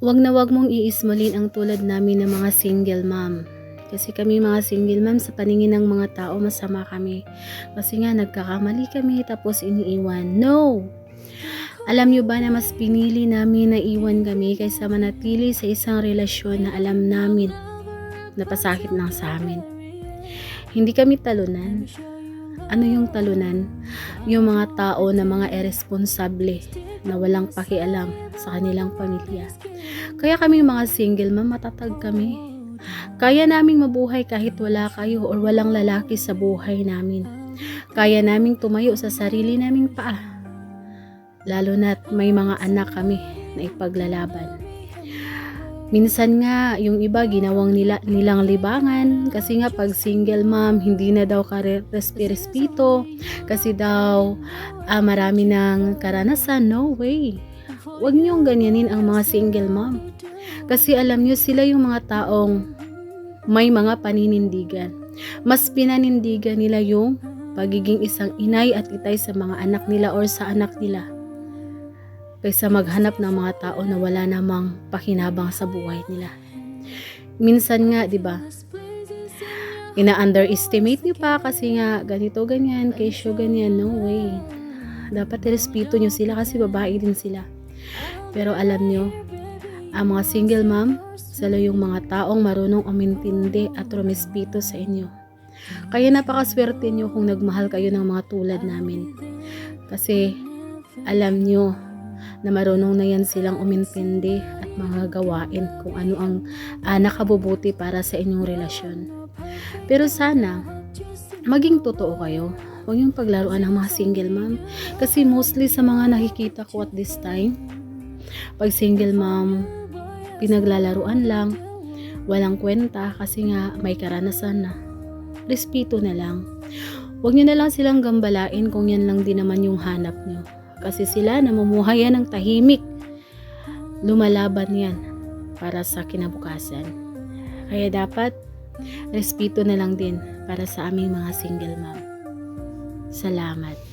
Huwag na huwag mong iismulin ang tulad namin ng mga single mom. Kasi kami mga single mom sa paningin ng mga tao masama kami. Kasi nga nagkakamali kami tapos iniiwan. No! Alam nyo ba na mas pinili namin na iwan kami kaysa manatili sa isang relasyon na alam namin na pasakit lang sa amin. Hindi kami talunan. Ano yung talunan? Yung mga tao na mga irresponsable na walang pakialam sa kanilang pamilya. Kaya kami mga single, ma'am, matatag kami. Kaya naming mabuhay kahit wala kayo or walang lalaki sa buhay namin. Kaya naming tumayo sa sarili naming paa. Lalo na't may mga anak kami na ipaglalaban. Minsan nga, yung iba ginawang nila, nilang libangan kasi nga pag single mom, hindi na daw ka-respito kasi daw ah, marami ng karanasan. No way. Huwag niyong ganyanin ang mga single mom. Kasi alam niyo sila yung mga taong may mga paninindigan. Mas pinanindigan nila yung pagiging isang inay at itay sa mga anak nila or sa anak nila kaysa maghanap ng mga tao na wala namang pakinabang sa buhay nila. Minsan nga, 'di ba? Ina-underestimate niyo pa kasi nga ganito ganyan, kesyo ganyan, no way. Dapat respeto niyo sila kasi babae din sila. Pero alam niyo, ang mga single mom, sila yung mga taong marunong umintindi at rumispeto sa inyo. Kaya napakaswerte niyo kung nagmahal kayo ng mga tulad namin. Kasi alam niyo na marunong na yan silang umintindi at mga gawain kung ano ang ah, nakabubuti para sa inyong relasyon. Pero sana, maging totoo kayo. Huwag yung paglaruan ng mga single mom. Kasi mostly sa mga nakikita ko at this time, pag single mom, pinaglalaruan lang, walang kwenta kasi nga may karanasan na. Respeto na lang. Huwag nyo na lang silang gambalain kung yan lang din naman yung hanap nyo. Kasi sila namumuhay yan ng tahimik. Lumalaban yan para sa kinabukasan. Kaya dapat, respeto na lang din para sa aming mga single mom. Salamat.